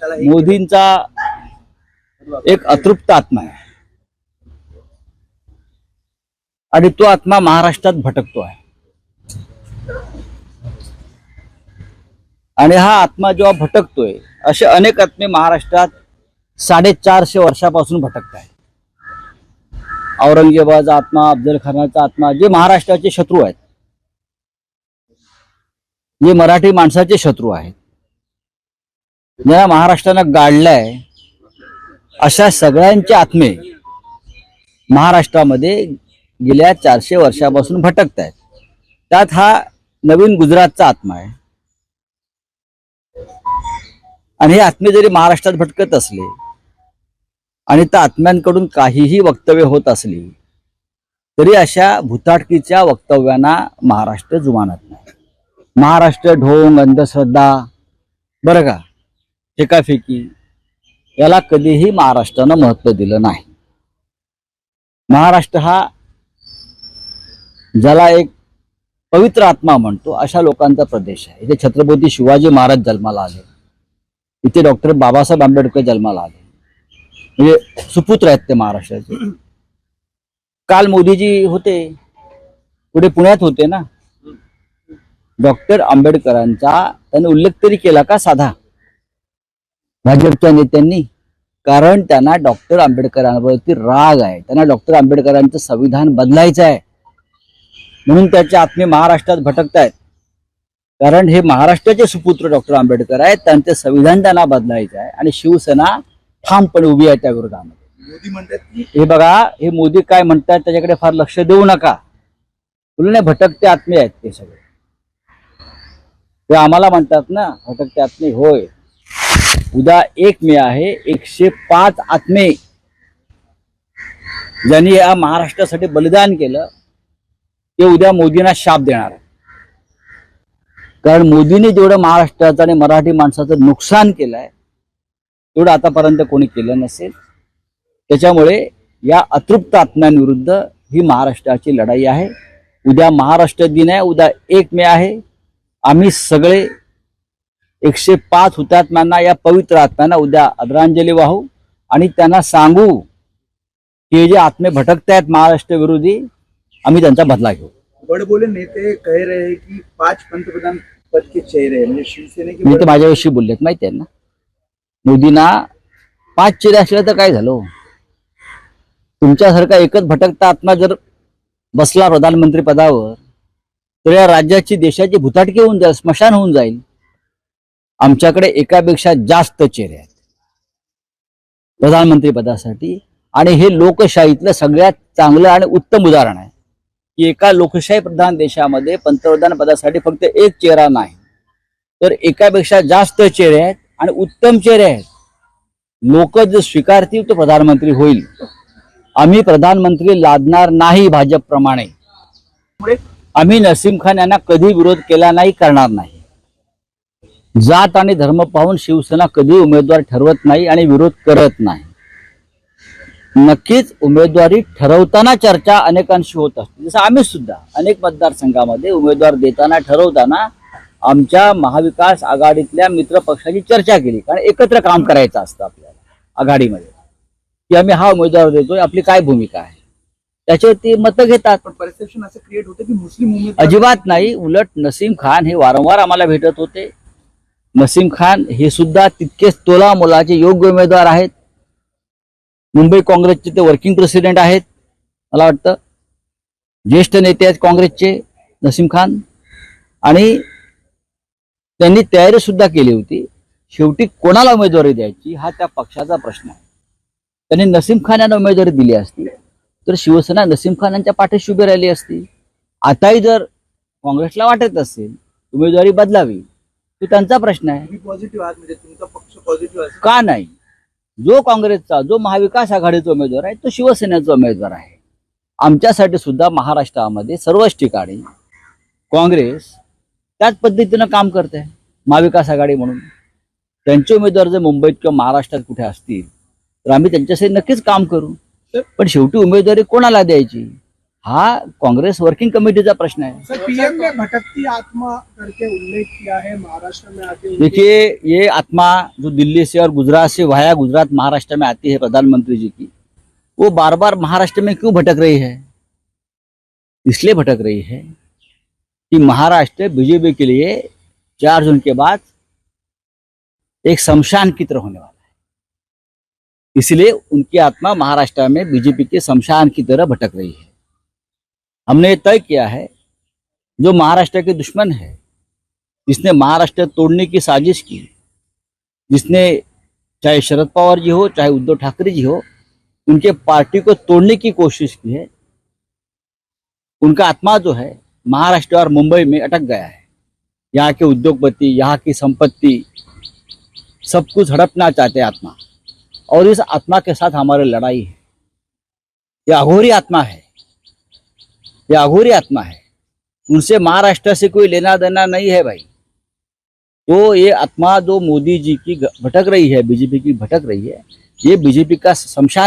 मोदींचा एक अतृप्त आत्मा आहे. आणि तो आत्मा महाराष्ट्रात भटकतो आहे. आणि हा आत्मा जेव्हा भटकतोय असे अनेक आत्मे महाराष्ट्रात साडेचारशे वर्षापासून भटकत आहेत. औरंगजेबाचा आत्मा अफजल खानाचा आत्मा जे महाराष्ट्राचे शत्रू आहेत जे मराठी माणसाचे शत्रू आहेत ज्या महाराष्ट्रानं गाडलाय अशा सगळ्यांचे आत्मे महाराष्ट्रामध्ये गेल्या चारशे वर्षापासून भटकत आहेत त्यात हा नवीन गुजरातचा आत्मा आहे. आणि हे आत्मे जरी महाराष्ट्रात भटकत असले आणि त्या आत्म्यांकडून काहीही वक्तव्य होत असली तरी अशा भूताटकीच्या वक्तव्यांना महाराष्ट्र जुमानत नाही. महाराष्ट्र ढोंग अंधश्रद्धा बरं का? फेकाफेकी याला कधीही महाराष्ट्रानं महत्त्व दिलं नाही. महाराष्ट्र हा ज्याला एक पवित्र आत्मा म्हणतो अशा लोकांचा प्रदेश आहे. इथे छत्रपती शिवाजी महाराज जन्माला आले. इथे डॉक्टर बाबासाहेब आंबेडकर जन्माला आले. म्हणजे सुपुत्र आहेत ते महाराष्ट्राचे. काल मोदीजी होते. पुढे पुण्यात होते ना. डॉक्टर आंबेडकरांचा त्यांनी उल्लेख तरी केला का साधा? भाजपच्या नेत्यांनी कारण त्यांना डॉक्टर आंबेडकरांवरती राग आहे. त्यांना डॉक्टर आंबेडकरांचं संविधान बदलायचं आहे. म्हणून त्याचे आत्मे महाराष्ट्रात भटकतायत. कारण हे महाराष्ट्राचे सुपुत्र डॉक्टर आंबेडकर आहेत. त्यांचं संविधान त्यांना बदलायचं आहे. आणि शिवसेना ठामपणे उभी आहे त्या विरोधामध्ये. मोदी म्हणतात हे बघा हे मोदी काय म्हणतात त्याच्याकडे फार लक्ष देऊ नका. तुला नाही भटकते आत्मे आहेत ते सगळे. ते आम्हाला म्हणतात ना भटकते आत्मे होय. उद्या एक मे आहे एकशे पाच आत्मे. ज्यांनी या महाराष्ट्रासाठी बलिदान केलं ते उद्या मोदींना शाप देणार कारण मोदींनी जेवढं महाराष्ट्राचं आणि मराठी माणसाचं नुकसान केलंय तेवढं आतापर्यंत कोणी केलं नसेल. त्याच्यामुळे या अतृप्त आत्म्यांविरुद्ध ही महाराष्ट्राची लढाई आहे. उद्या महाराष्ट्र दिन आहे उद्या एक मे आहे. आम्ही सगळे एकशे पाच हुतात्म्यांना या पवित्र आत्म्यांना उद्या आदरांजली वाहू. आणि त्यांना सांगू की हे जे आत्मे भटकतायत महाराष्ट्र विरोधी आम्ही त्यांचा बदला घेऊ. बड़बोले नेते कह रहे कि पांच पंतप्रधान पद के चेहरे म्हणजे शिवसेने के मी ते बड़े- माझ्याविषयी बोललेत माहिती आहे ना? मोदींना पाच चिरे असल्या तर काय झालं? तुमच्यासारखा एकच भटकता आत्मा जर बसला प्रधानमंत्री पदावर तर या राज्याची देशाची भुताटकी होऊन जाईल स्मशान होऊन जाईल. आमच्याकडे एकापेक्षा जास्त चेहरे आहेत. प्रधानमंत्री पदासाठी. आणि हे लोकशाहीतलं सगळ्यात चांगलं आणि उत्तम उदाहरण आहे. की एका लोकशाही प्रधान देशामध्ये पंतप्रधान पदासाठी फक्त एक चेहरा नाही. तर एकापेक्षा जास्त चेहरे आहेत आणि उत्तम चेहरे आहेत. लोक जर स्वीकारतील तो प्रधानमंत्री होईल. आम्ही प्रधानमंत्री लादणार नाही भाजपप्रमाणे. आम्ही नसीम खान यांना कधी विरोध केला नाही करणार नाही. जात आणि धर्म पाहून शिवसेना कधी उमेदवार ठरवत नाही आणि विरोध करत नाही. नक्कीच उमेदवारी ठरवताना चर्चा अनेकांशी होत असते. जसं आम्ही सुद्धा अनेक मतदारसंघामध्ये उमेदवार देताना ठरवताना आमच्या महाविकास आघाडीतल्या मित्र पक्षाची चर्चा केली. कारण एकत्र काम करायचं असतं आपल्याला आघाडीमध्ये. की आम्ही हा उमेदवार देतोय आपली काय भूमिका आहे? त्याच्यावरती मतं घेतात. पण परसेप्शन असं क्रिएट होतं की मुस्लिम अजिबात नाही. उलट नसीम खान हे वारंवार आम्हाला भेटत होते. नसीम खान हे सुद्धा तितकेच तोला मोलाचे योग्य उमेदवार आहेत. मुंबई काँग्रेसचे ते वर्किंग प्रेसिडेंट आहेत. मला वाटतं ज्येष्ठ नेते आहेत काँग्रेसचे नसीम खान. आणि त्यांनी तयारी सुद्धा केली होती. शेवटी कोणाला उमेदवारी द्यायची हा त्या पक्षाचा प्रश्न आहे. त्यांनी नसीम खान यांना उमेदवारी दिली असती तर शिवसेना नसीम खान यांच्या पाठीशी उभी राहिली असती. आताही जर काँग्रेसला वाटत असेल उमेदवारी बदलावी. तो त्यांचा प्रश्न आहे. तुम्ही पॉझिटिव्ह आहात म्हणजे तुमचा पक्ष पॉझिटिव्ह असेल का नाही? जो काँग्रेसचा जो महाविकास आघाडीचा उमेदवार आहे तो शिवसेनेचा उमेदवार आहे. आमच्यासाठी सुद्धा महाराष्ट्रामध्ये सर्वच ठिकाणी काँग्रेस त्याच पद्धतीनं काम करते आहे महाविकास आघाडी म्हणून. त्यांचे उमेदवार जर मुंबईत किंवा महाराष्ट्रात कुठे असतील तर आम्ही त्यांच्यासाठी नक्कीच काम करू. पण शेवटी उमेदवारी कोणाला द्यायची? हा काँग्रेस वर्किंग कमिटीचा प्रश्न है सर पीएम ने भटकती आत्मा करके उल्लेख किया है महाराष्ट्र में आके देखिए ये आत्मा जो दिल्ली से और गुजरात से वाया गुजरात महाराष्ट्र में आती है प्रधानमंत्री जी की वो बार बार महाराष्ट्र में क्यों भटक रही है? इसलिए भटक रही है कि महाराष्ट्र बीजेपी के लिए चार जून के बाद एक शमशान की तरह होने वाला है। इसलिए उनकी आत्मा महाराष्ट्र में बीजेपी के शमशान की तरह भटक रही है। हमने तय किया है, जो महाराष्ट्र के दुश्मन है, जिसने महाराष्ट्र तोड़ने की साजिश की, जिसने चाहे शरद पवार जी हो, चाहे उद्धव ठाकरे जी हो, उनके पार्टी को तोड़ने की कोशिश की है, उनका आत्मा जो है, महाराष्ट्र और मुंबई में अटक गया है। यहाँ के उद्योगपति, यहाँ की संपत्ति, सब कुछ हड़पना चाहते आत्मा। और इस आत्मा के साथ हमारी लड़ाई है। यह अघोरी आत्मा है। ये अघोरी आत्मा है। उनसे महाराष्ट्र से कोई लेना देना नहीं है भाई। तो ये आत्मा जो मोदी जी की भटक रही है, बीजेपी की भटक रही है। ये बीजेपी का शमशान